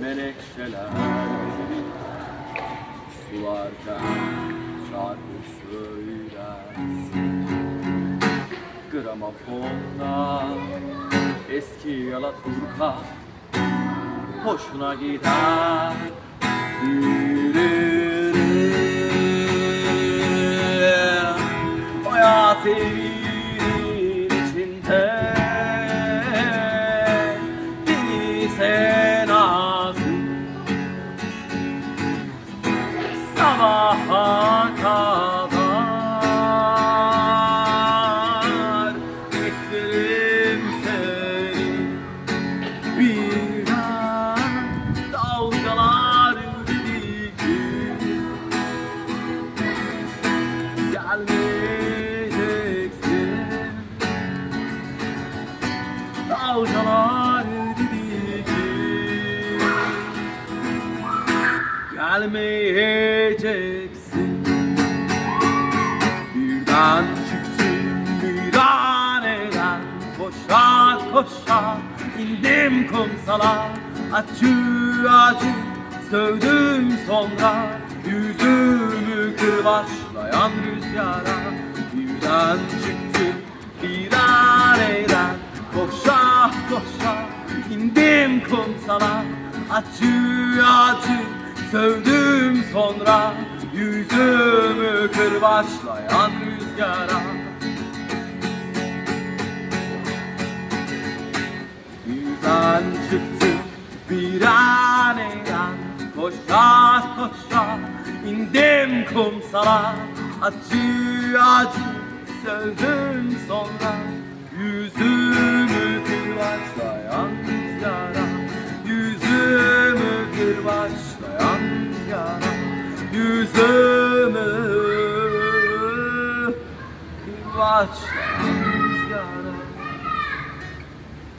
menekşeler Sularken şarkı söylersin. Gramofonda eski Yalaturka Hoşuna gider Sabaha kadar Beklerim seni. Bir an dalgalar gibi gelmeyeceksin. Dalgalar gibi gelmeyeceksin birden çıktım bir aneden koşar koşar indim kumsala. Acı acı sövdüm sonra. Yüzümü kırbaçlayan rüzgara. Birden çıktım bir aneden koşar koşar indim kumsala. Acı acı sövdüm sonra yüzümü kırbaçlayan rüzgara. Birden çıktı bir aniden Koşa koşa indim kumsala Acı acı sövdüm sonra Yüzümü Kırbaçlayan rüzgara